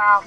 Sağ ol.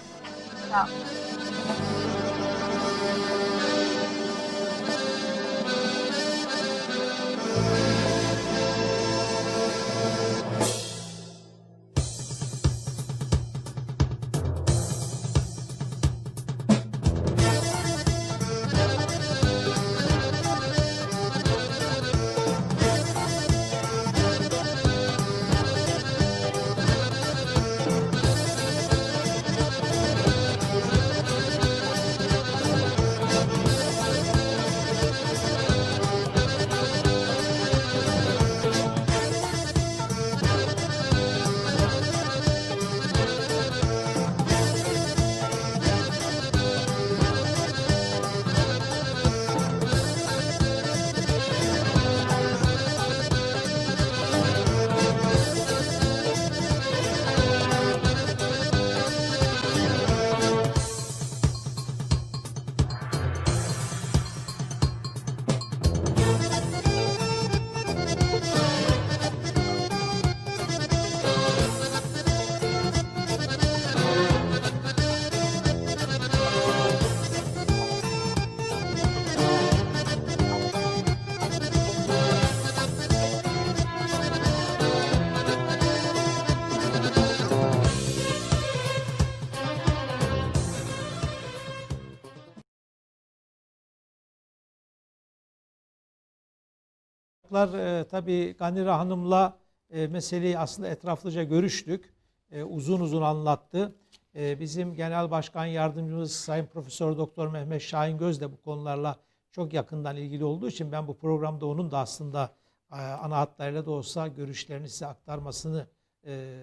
Ol. E, tabii Ganire Hanım'la e, meseleyi aslında etraflıca görüştük. E, uzun uzun anlattı. E, bizim Genel Başkan Yardımcımız Sayın Profesör Doktor Mehmet Şahin Göz de bu konularla çok yakından ilgili olduğu için ben bu programda onun da aslında e, ana hatlarıyla da olsa görüşlerini size aktarmasını e,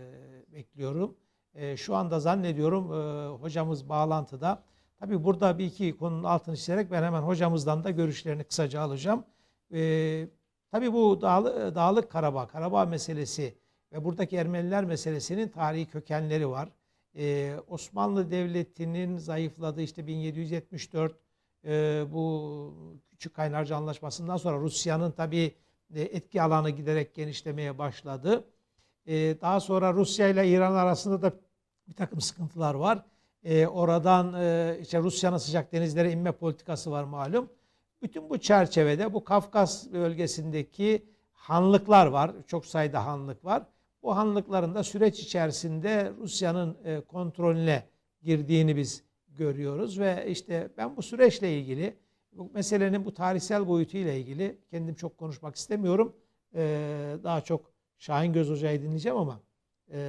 bekliyorum. E, şu anda zannediyorum e, hocamız bağlantıda. Tabii burada bir iki konunun altını çizerek ben hemen hocamızdan da görüşlerini kısaca alacağım. E, tabii bu Dağlı, Dağlık Karabağ, Karabağ meselesi ve buradaki Ermeniler meselesinin tarihi kökenleri var. Ee, Osmanlı Devleti'nin zayıfladığı işte 1774 e, bu Küçük Kaynarca Anlaşması'ndan sonra Rusya'nın tabii e, etki alanı giderek genişlemeye başladı. E, daha sonra Rusya ile İran arasında da bir takım sıkıntılar var. E, oradan e, işte Rusya'nın sıcak denizlere inme politikası var malum. Bütün bu çerçevede bu Kafkas bölgesindeki hanlıklar var. Çok sayıda hanlık var. Bu hanlıkların da süreç içerisinde Rusya'nın e, kontrolüne girdiğini biz görüyoruz ve işte ben bu süreçle ilgili bu meselenin bu tarihsel boyutuyla ilgili kendim çok konuşmak istemiyorum. Ee, daha çok Şahin Göz Hoca'yı dinleyeceğim ama e,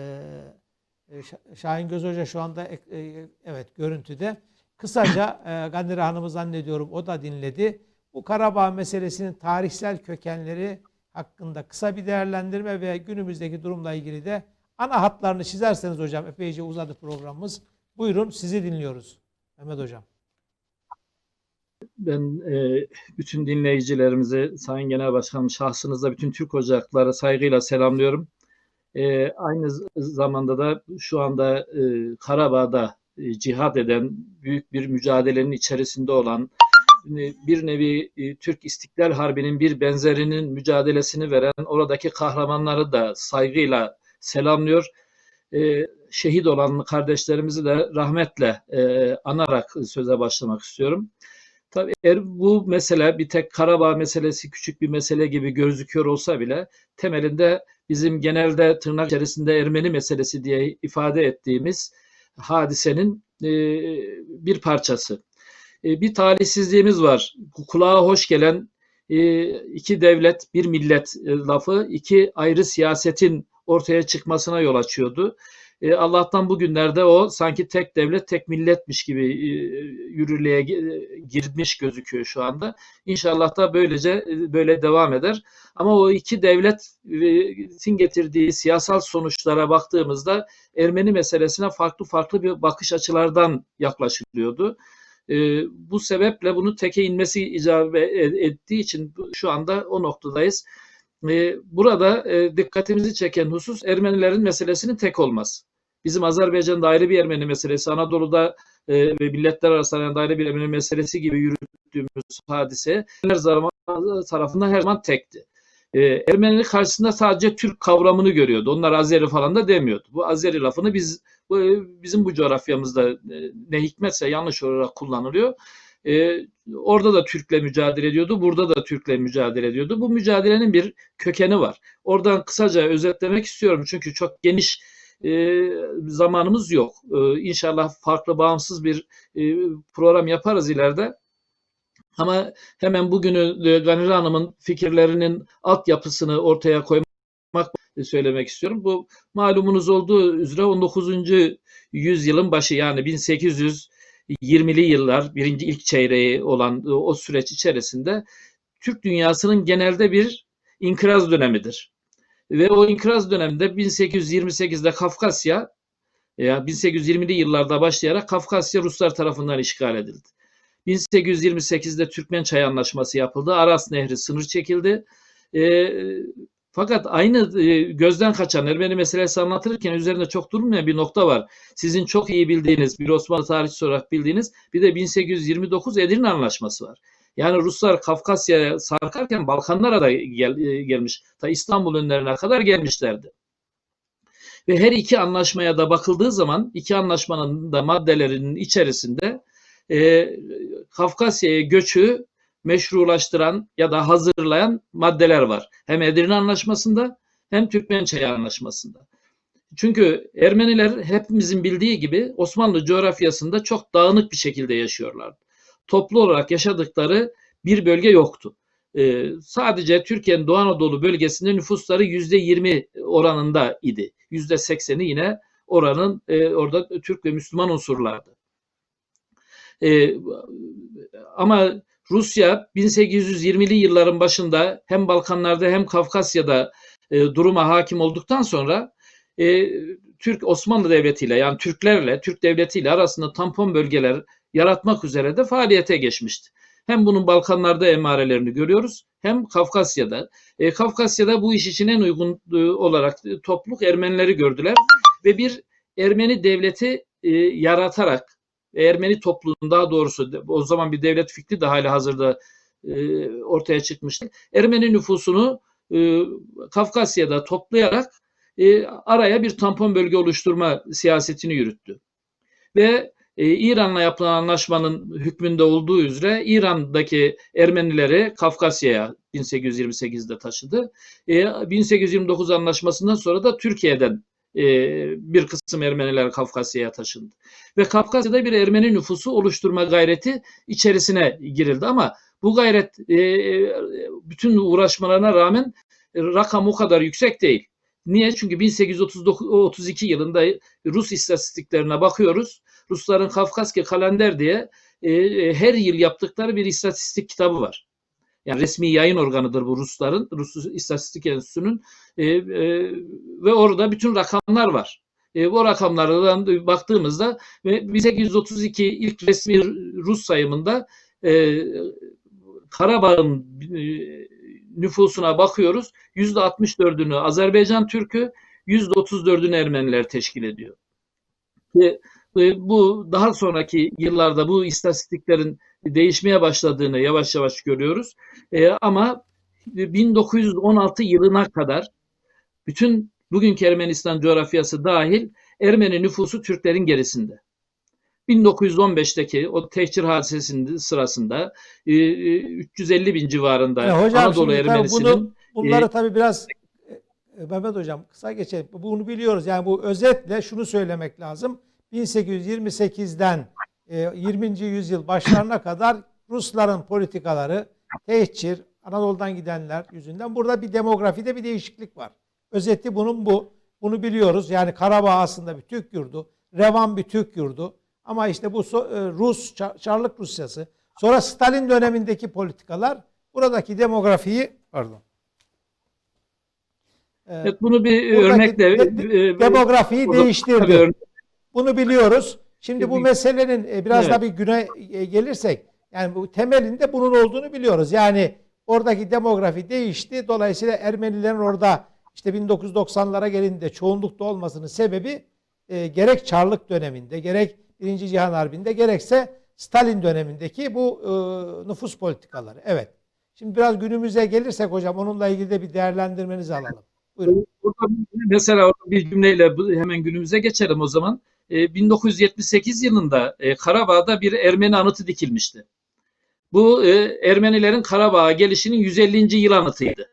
e, Şahin Göz Hoca şu anda e, e, evet görüntüde. Kısaca e, Gandire Hanım'ı zannediyorum o da dinledi. Bu Karabağ meselesinin tarihsel kökenleri hakkında kısa bir değerlendirme ve günümüzdeki durumla ilgili de ana hatlarını çizerseniz hocam epeyce uzadı programımız. Buyurun sizi dinliyoruz Mehmet hocam. Ben e, bütün dinleyicilerimizi Sayın Genel Başkanım şahsınızda bütün Türk ocakları saygıyla selamlıyorum. E, aynı zamanda da şu anda e, Karabağ'da cihad eden, büyük bir mücadelenin içerisinde olan, bir nevi e, Türk İstiklal Harbi'nin bir benzerinin mücadelesini veren oradaki kahramanları da saygıyla selamlıyor. E, şehit olan kardeşlerimizi de rahmetle e, anarak söze başlamak istiyorum. Tabii eğer bu mesele bir tek Karabağ meselesi küçük bir mesele gibi gözüküyor olsa bile temelinde bizim genelde tırnak içerisinde Ermeni meselesi diye ifade ettiğimiz hadisenin e, bir parçası. E, bir talihsizliğimiz var. Kulağa hoş gelen e, iki devlet, bir millet e, lafı iki ayrı siyasetin ortaya çıkmasına yol açıyordu. E, Allah'tan bugünlerde o sanki tek devlet tek milletmiş gibi e, yürürlüğe e, girmiş gözüküyor şu anda. İnşallah da böylece böyle devam eder. Ama o iki devletin getirdiği siyasal sonuçlara baktığımızda Ermeni meselesine farklı farklı bir bakış açılardan yaklaşılıyordu. bu sebeple bunu teke inmesi icap ettiği için şu anda o noktadayız. burada dikkatimizi çeken husus Ermenilerin meselesinin tek olması. Bizim Azerbaycan'da ayrı bir Ermeni meselesi, Anadolu'da e, ve milletler arasında ayrı bir Ermeni meselesi gibi yürüttüğümüz hadise her zaman tarafından her zaman tekti. E, Ermenilik karşısında sadece Türk kavramını görüyordu. Onlar Azeri falan da demiyordu. Bu Azeri lafını biz Bu, e, bizim bu coğrafyamızda e, ne hikmetse yanlış olarak kullanılıyor. E, orada da Türk'le mücadele ediyordu, burada da Türk'le mücadele ediyordu. Bu mücadelenin bir kökeni var. Oradan kısaca özetlemek istiyorum çünkü çok geniş e, zamanımız yok. E, inşallah farklı bağımsız bir e, program yaparız ileride. Ama hemen bugünü e, Ganira Hanım'ın fikirlerinin altyapısını ortaya koymak söylemek istiyorum. Bu malumunuz olduğu üzere 19. yüzyılın başı yani 1820'li yıllar birinci ilk çeyreği olan e, o süreç içerisinde Türk dünyasının genelde bir inkılap dönemidir. Ve o inkılap döneminde 1828'de Kafkasya ya 1820'li yıllarda başlayarak Kafkasya Ruslar tarafından işgal edildi. 1828'de Türkmen Çay Anlaşması yapıldı. Aras Nehri sınır çekildi. E, fakat aynı e, gözden kaçan Ermeni meselesi anlatırken üzerinde çok durulmayan bir nokta var. Sizin çok iyi bildiğiniz, bir Osmanlı tarihçisi olarak bildiğiniz bir de 1829 Edirne Anlaşması var. Yani Ruslar Kafkasya'ya sarkarken Balkanlara da gel, e, gelmiş. Ta İstanbul önlerine kadar gelmişlerdi. Ve her iki anlaşmaya da bakıldığı zaman iki anlaşmanın da maddelerinin içerisinde e, Kafkasya'ya göçü meşrulaştıran ya da hazırlayan maddeler var. Hem Edirne Anlaşması'nda hem Türkmen Çayı Anlaşması'nda. Çünkü Ermeniler hepimizin bildiği gibi Osmanlı coğrafyasında çok dağınık bir şekilde yaşıyorlardı. Toplu olarak yaşadıkları bir bölge yoktu. Ee, sadece Türkiye'nin Doğu Anadolu bölgesinde nüfusları yüzde yirmi oranında idi. Yüzde sekseni yine oranın e, orada Türk ve Müslüman unsurlardı. Ee, ama Rusya 1820'li yılların başında hem Balkanlarda hem Kafkasya'da e, duruma hakim olduktan sonra e, Türk Osmanlı Devleti ile yani Türklerle Türk Devleti ile arasında tampon bölgeler yaratmak üzere de faaliyete geçmişti. Hem bunun Balkanlarda emarelerini görüyoruz hem Kafkasya'da. E, Kafkasya'da bu iş için en uygun e, olarak topluluk Ermenileri gördüler ve bir Ermeni devleti e, yaratarak Ermeni topluluğunun daha doğrusu o zaman bir devlet fikri de hala hazırda e, ortaya çıkmıştı. Ermeni nüfusunu e, Kafkasya'da toplayarak e, araya bir tampon bölge oluşturma siyasetini yürüttü. Ve e, İran'la yapılan anlaşmanın hükmünde olduğu üzere İran'daki Ermenileri Kafkasya'ya 1828'de taşıdı. E, 1829 anlaşmasından sonra da Türkiye'den e, bir kısım Ermeniler Kafkasya'ya taşındı. Ve Kafkasya'da bir Ermeni nüfusu oluşturma gayreti içerisine girildi ama bu gayret e, bütün uğraşmalarına rağmen rakam o kadar yüksek değil. Niye? Çünkü 1832 yılında Rus istatistiklerine bakıyoruz. Rusların Kafkasya kalender diye e, her yıl yaptıkları bir istatistik kitabı var. Yani resmi yayın organıdır bu Rusların, Rus İstatistik Enstitüsü'nün e, e, ve orada bütün rakamlar var. E, o rakamlardan baktığımızda ve 1832 ilk resmi Rus sayımında e, Karabağ'ın e, nüfusuna bakıyoruz. %64'ünü Azerbaycan Türk'ü, %34'ünü Ermeniler teşkil ediyor. Ve bu daha sonraki yıllarda bu istatistiklerin değişmeye başladığını yavaş yavaş görüyoruz. E, ama 1916 yılına kadar bütün bugünkü Ermenistan coğrafyası dahil Ermeni nüfusu Türklerin gerisinde. 1915'teki o tehcir hadisesinin sırasında e, 350 bin civarında Ya hocam Anadolu Ermenisinin bunu, bunları e, tabii biraz e, Mehmet hocam kısa geçelim. Bunu biliyoruz. Yani bu özetle şunu söylemek lazım. 1828'den e, 20. yüzyıl başlarına kadar Rusların politikaları tehcir, Anadolu'dan gidenler yüzünden burada bir demografide bir değişiklik var. Özeti bunun bu. Bunu biliyoruz. Yani Karabağ aslında bir Türk yurdu. Revan bir Türk yurdu. Ama işte bu e, Rus, Çar- Çarlık Rusyası. Sonra Stalin dönemindeki politikalar buradaki demografiyi pardon. Ee, evet, bunu bir örnekle de- e, demografiyi Burada- değiştirdi. örnek- Bunu biliyoruz. Şimdi bu meselenin e, biraz Evet. da bir güne e, gelirsek yani bu temelinde bunun olduğunu biliyoruz. Yani oradaki demografi değişti. Dolayısıyla Ermenilerin orada işte 1990'lara gelinde çoğunlukta olmasının sebebi e, gerek Çarlık döneminde, gerek Birinci Cihan Harbi'nde, gerekse Stalin dönemindeki bu e, nüfus politikaları. Evet. Şimdi biraz günümüze gelirsek hocam onunla ilgili de bir değerlendirmenizi alalım. Buyurun. Burada mesela bir cümleyle hemen günümüze geçelim o zaman. e, 1978 yılında e, Karabağ'da bir Ermeni anıtı dikilmişti. Bu e, Ermenilerin Karabağ'a gelişinin 150. yıl anıtıydı.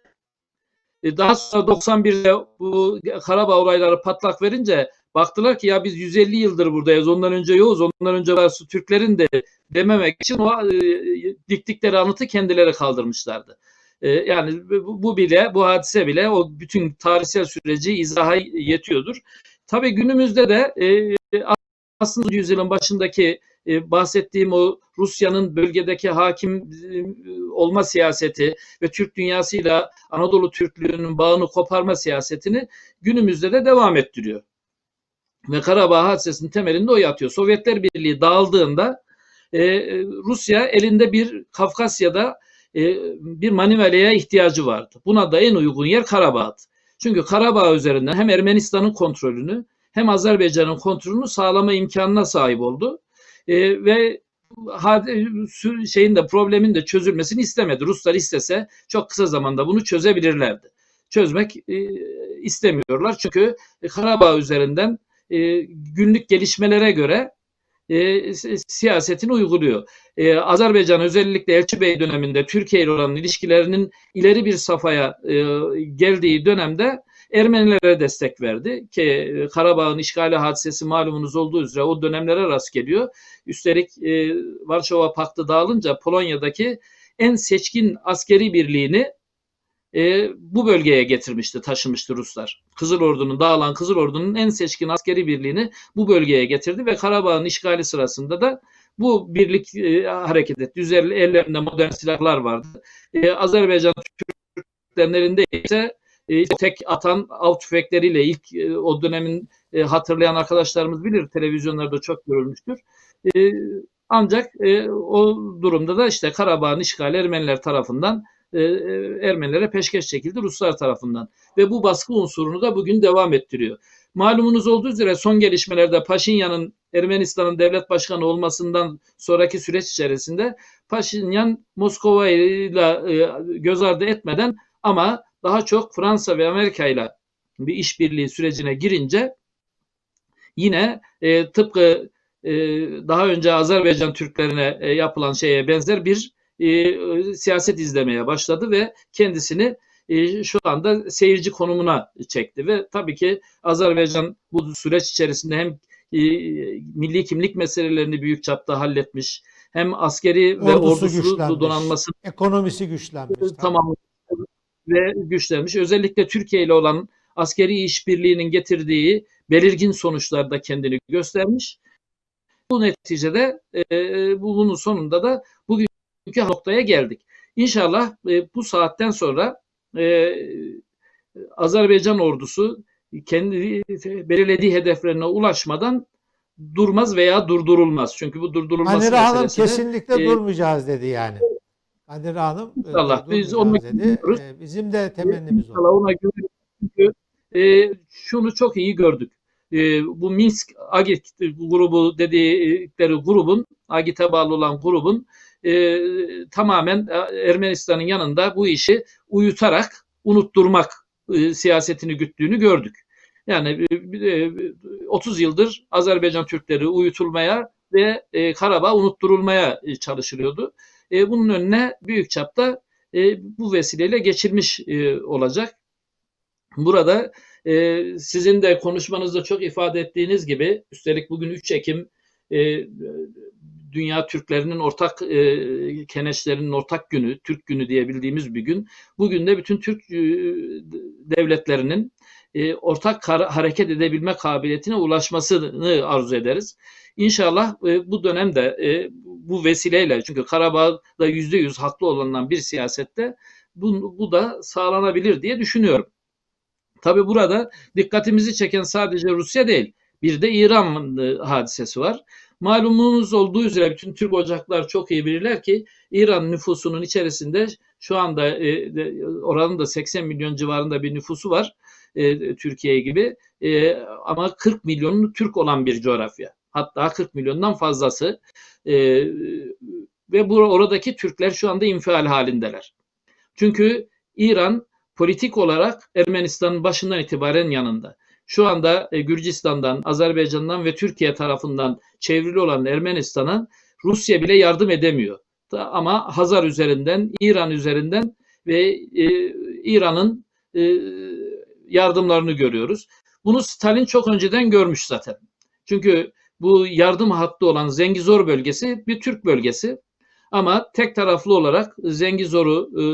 E, daha sonra 91'de bu Karabağ olayları patlak verince baktılar ki ya biz 150 yıldır buradayız. Ondan önce yoğuz. Ondan önce varsa Türklerin de dememek için o e, diktikleri anıtı kendileri kaldırmışlardı. E, yani bu, bu bile bu hadise bile o bütün tarihsel süreci izaha yetiyordur. Tabii günümüzde de e, aslında yüzyılın başındaki e, bahsettiğim o Rusya'nın bölgedeki hakim e, olma siyaseti ve Türk dünyasıyla Anadolu Türklüğünün bağını koparma siyasetini günümüzde de devam ettiriyor. Ve Karabağ hadisesinin temelinde o yatıyor. Sovyetler Birliği dağıldığında e, Rusya elinde bir Kafkasya'da e, bir maniveleye ihtiyacı vardı. Buna da en uygun yer Karabağ'dı. Çünkü Karabağ üzerinden hem Ermenistan'ın kontrolünü hem Azerbaycan'ın kontrolünü sağlama imkanına sahip oldu. E, ve şeyin de problemin de çözülmesini istemedi. Ruslar istese çok kısa zamanda bunu çözebilirlerdi. Çözmek e, istemiyorlar çünkü Karabağ üzerinden e, günlük gelişmelere göre e, siyasetini uyguluyor. E, Azerbaycan özellikle Elçi Bey döneminde Türkiye ile olan ilişkilerinin ileri bir safhaya e, geldiği dönemde Ermenilere destek verdi ki e, Karabağ'ın işgali hadisesi malumunuz olduğu üzere o dönemlere rast geliyor. Üstelik e, Varşova Paktı dağılınca Polonya'daki en seçkin askeri birliğini e, bu bölgeye getirmişti, taşımıştı Ruslar. Kızıl Ordu'nun, dağılan Kızıl Ordu'nun en seçkin askeri birliğini bu bölgeye getirdi ve Karabağ'ın işgali sırasında da bu birlik e, hareket etti. Üzerinde ellerinde modern silahlar vardı. E, Azerbaycan Türklerin ise e, tek atan av tüfekleriyle ilk e, o dönemin e, hatırlayan arkadaşlarımız bilir. Televizyonlarda çok görülmüştür. E, ancak e, o durumda da işte Karabağ'ın işgali Ermeniler tarafından e, Ermenilere peşkeş çekildi Ruslar tarafından. Ve bu baskı unsurunu da bugün devam ettiriyor. Malumunuz olduğu üzere son gelişmelerde Paşinyan'ın Ermenistan'ın devlet başkanı olmasından sonraki süreç içerisinde Paşinyan Moskova ile göz ardı etmeden ama daha çok Fransa ve Amerika ile bir işbirliği sürecine girince yine e, tıpkı e, daha önce Azerbaycan Türklerine e, yapılan şeye benzer bir e, siyaset izlemeye başladı ve kendisini e, şu anda seyirci konumuna çekti ve tabii ki Azerbaycan bu süreç içerisinde hem e, milli kimlik meselelerini büyük çapta halletmiş hem askeri ve Ordusu ordusu güçlenmiş. donanması Ekonomisi güçlenmiş. tamam ve güçlenmiş. Özellikle Türkiye ile olan askeri işbirliğinin getirdiği belirgin sonuçlarda kendini göstermiş. Bu neticede e, bunun sonunda da bugünkü noktaya geldik. İnşallah e, bu saatten sonra e, Azerbaycan ordusu kendi belirlediği hedeflerine ulaşmadan durmaz veya durdurulmaz. Çünkü bu durdurulması Hanire Hanım kesinlikle e, durmayacağız dedi yani. Hanire Hanım e, İnşallah. Biz durmayacağız onu dedi. E, Bizim de temennimiz. İnşallah ona güveniyoruz. Çünkü e, şunu çok iyi gördük. E, bu Minsk Agit grubu dedikleri grubun, Agit'e bağlı olan grubun e, tamamen Ermenistan'ın yanında bu işi uyutarak, unutturmak e, siyasetini güttüğünü gördük. Yani e, 30 yıldır Azerbaycan Türkleri uyutulmaya ve e, Karabağ unutturulmaya e, çalışılıyordu. E, bunun önüne büyük çapta e, bu vesileyle geçilmiş e, olacak. Burada e, sizin de konuşmanızda çok ifade ettiğiniz gibi üstelik bugün 3 Ekim e, dünya Türklerinin ortak e, keneçlerinin ortak günü, Türk günü diyebildiğimiz bir gün. Bugün de bütün Türk e, devletlerinin e, ortak hareket edebilme kabiliyetine ulaşmasını arzu ederiz. İnşallah e, bu dönemde e, bu vesileyle çünkü Karabağ'da yüzde yüz haklı olanından bir siyasette bu, bu da sağlanabilir diye düşünüyorum. Tabi burada dikkatimizi çeken sadece Rusya değil, bir de İran hadisesi var. Malumunuz olduğu üzere bütün Türk ocaklar çok iyi bilirler ki İran nüfusunun içerisinde şu anda e, oranın da 80 milyon civarında bir nüfusu var e, Türkiye gibi e, ama 40 milyon Türk olan bir coğrafya. Hatta 40 milyondan fazlası e, ve bu oradaki Türkler şu anda infial halindeler. Çünkü İran politik olarak Ermenistan'ın başından itibaren yanında. Şu anda e, Gürcistan'dan, Azerbaycan'dan ve Türkiye tarafından çevrili olan Ermenistan'a Rusya bile yardım edemiyor. Ama Hazar üzerinden, İran üzerinden ve e, İran'ın e, yardımlarını görüyoruz. Bunu Stalin çok önceden görmüş zaten. Çünkü bu yardım hattı olan Zengizor bölgesi bir Türk bölgesi. Ama tek taraflı olarak Zengizor'u e,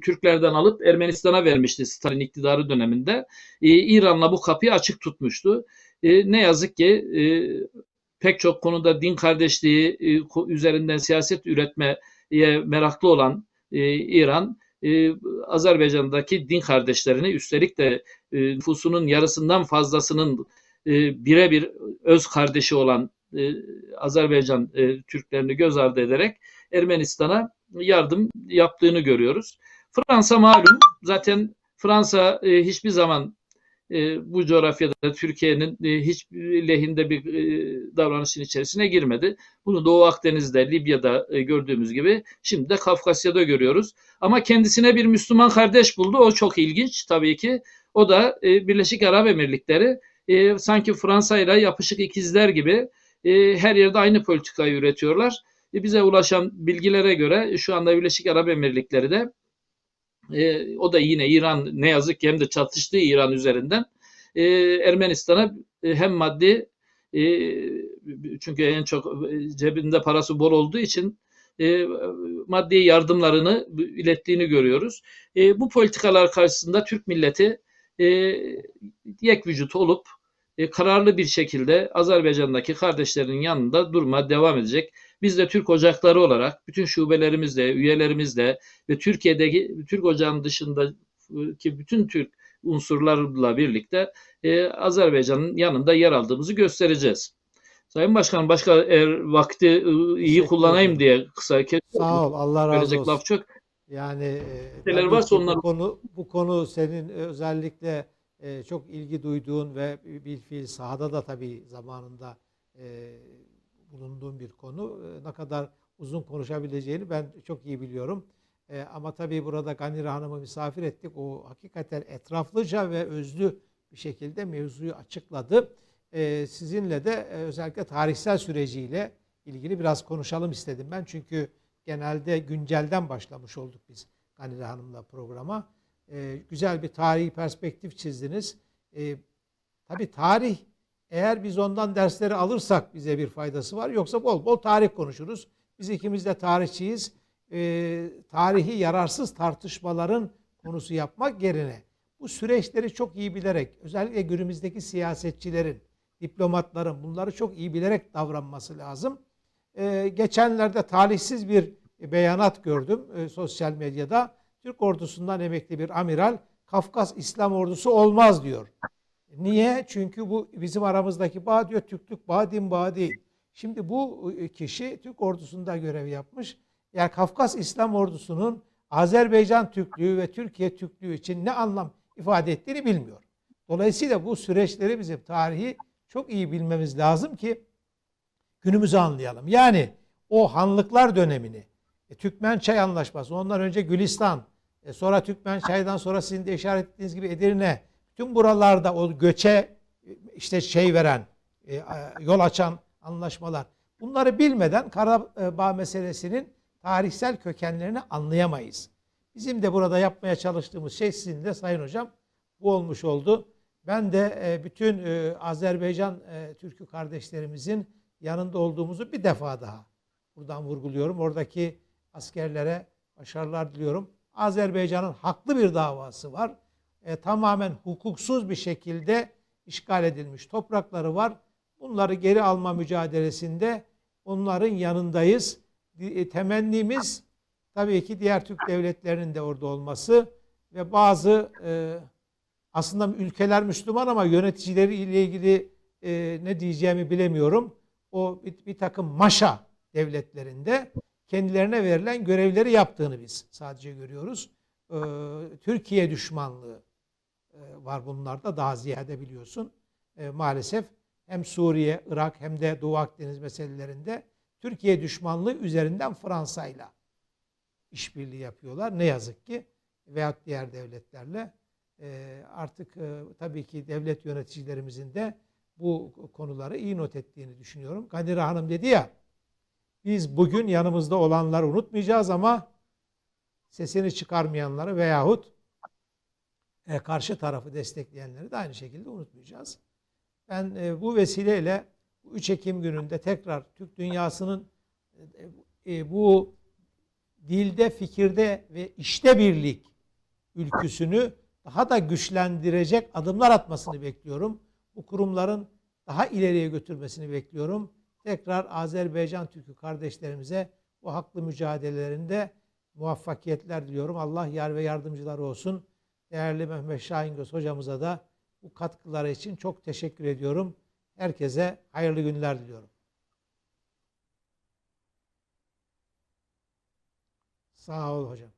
Türklerden alıp Ermenistan'a vermişti Stalin iktidarı döneminde. E, İran'la bu kapıyı açık tutmuştu. E, ne yazık ki e, pek çok konuda din kardeşliği e, üzerinden siyaset üretmeye meraklı olan e, İran, e, Azerbaycan'daki din kardeşlerini üstelik de e, nüfusunun yarısından fazlasının e, birebir öz kardeşi olan e, Azerbaycan e, Türklerini göz ardı ederek Ermenistan'a yardım yaptığını görüyoruz. Fransa malum zaten Fransa e, hiçbir zaman e, bu coğrafyada Türkiye'nin e, hiçbir lehinde bir e, davranışın içerisine girmedi. Bunu Doğu Akdeniz'de, Libya'da e, gördüğümüz gibi şimdi de Kafkasya'da görüyoruz. Ama kendisine bir Müslüman kardeş buldu. O çok ilginç tabii ki. O da e, Birleşik Arap Emirlikleri. E, sanki Fransa ile yapışık ikizler gibi e, her yerde aynı politikayı üretiyorlar. E, bize ulaşan bilgilere göre şu anda Birleşik Arap Emirlikleri de e, o da yine İran ne yazık ki hem de çatıştığı İran üzerinden e, Ermenistan'a e, hem maddi e, çünkü en çok e, cebinde parası bol olduğu için e, maddi yardımlarını ilettiğini görüyoruz. E, bu politikalar karşısında Türk milleti e, yek vücut olup e, kararlı bir şekilde Azerbaycan'daki kardeşlerinin yanında durma devam edecek. Biz de Türk Ocakları olarak bütün şubelerimizle, üyelerimizle ve Türkiye'deki Türk Ocağı'nın dışındaki bütün Türk unsurlarla birlikte e, Azerbaycan'ın yanında yer aldığımızı göstereceğiz. Sayın Başkanım başka eğer vakti e, iyi kullanayım diye kısa kes Sağ ol. Allah razı verecek olsun. laf çok. Yani e, Şeyler varsa onlar- bu konu bu konu senin özellikle e, çok ilgi duyduğun ve bir fiil sahada da tabii zamanında e, bulunduğun bir konu. E, ne kadar uzun konuşabileceğini ben çok iyi biliyorum. E, ama tabii burada Ganire Hanım'ı misafir ettik. O hakikaten etraflıca ve özlü bir şekilde mevzuyu açıkladı. E, sizinle de e, özellikle tarihsel süreciyle ilgili biraz konuşalım istedim ben. Çünkü genelde güncelden başlamış olduk biz Ganire Hanım'la programa. Ee, güzel bir tarihi perspektif çizdiniz. Ee, tabii tarih eğer biz ondan dersleri alırsak bize bir faydası var. Yoksa bol bol tarih konuşuruz. Biz ikimiz de tarihçiyiz. Ee, tarihi yararsız tartışmaların konusu yapmak yerine bu süreçleri çok iyi bilerek özellikle günümüzdeki siyasetçilerin, diplomatların bunları çok iyi bilerek davranması lazım. Ee, geçenlerde talihsiz bir beyanat gördüm e, sosyal medyada. Türk ordusundan emekli bir amiral Kafkas İslam ordusu olmaz diyor. Niye? Çünkü bu bizim aramızdaki bağ diyor Türklük bağ din bağı değil. Şimdi bu e, kişi Türk ordusunda görev yapmış. Yani Kafkas İslam ordusunun Azerbaycan Türklüğü ve Türkiye Türklüğü için ne anlam ifade ettiğini bilmiyor. Dolayısıyla bu süreçleri bizim tarihi çok iyi bilmemiz lazım ki günümüzü anlayalım. Yani o hanlıklar dönemini, e, Türkmen Çay Anlaşması, ondan önce Gülistan, e, sonra Türkmen Çay'dan sonra sizin de işaret ettiğiniz gibi Edirne, bütün buralarda o göçe e, işte şey veren, e, yol açan anlaşmalar. Bunları bilmeden Karabağ meselesinin tarihsel kökenlerini anlayamayız. Bizim de burada yapmaya çalıştığımız şey sizin de Sayın Hocam bu olmuş oldu. Ben de e, bütün e, Azerbaycan e, Türk'ü kardeşlerimizin yanında olduğumuzu bir defa daha buradan vurguluyorum. Oradaki askerlere başarılar diliyorum. Azerbaycan'ın haklı bir davası var. E, tamamen hukuksuz bir şekilde işgal edilmiş toprakları var. Bunları geri alma mücadelesinde onların yanındayız. E, Temennimiz tabii ki diğer Türk devletlerinin de orada olması ve bazı e, aslında ülkeler Müslüman ama yöneticileri ile ilgili e, ne diyeceğimi bilemiyorum. O bir, bir takım maşa devletlerinde kendilerine verilen görevleri yaptığını biz sadece görüyoruz. Ee, Türkiye düşmanlığı e, var bunlarda daha ziyade biliyorsun. E, maalesef hem Suriye, Irak hem de Doğu Akdeniz meselelerinde Türkiye düşmanlığı üzerinden Fransa'yla işbirliği yapıyorlar. Ne yazık ki veyahut diğer devletlerle. e, artık e, tabii ki devlet yöneticilerimizin de bu konuları iyi not ettiğini düşünüyorum. Kadire Hanım dedi ya biz bugün yanımızda olanları unutmayacağız ama sesini çıkarmayanları veyahut e, karşı tarafı destekleyenleri de aynı şekilde unutmayacağız. Ben e, bu vesileyle bu 3 Ekim gününde tekrar Türk dünyasının e, bu dilde, fikirde ve işte birlik ülküsünü daha da güçlendirecek adımlar atmasını bekliyorum. Bu kurumların daha ileriye götürmesini bekliyorum. Tekrar Azerbaycan Türk'ü kardeşlerimize bu haklı mücadelelerinde muvaffakiyetler diliyorum. Allah yar ve yardımcıları olsun. Değerli Mehmet Şahingöz hocamıza da bu katkıları için çok teşekkür ediyorum. Herkese hayırlı günler diliyorum. Sağ ol hocam.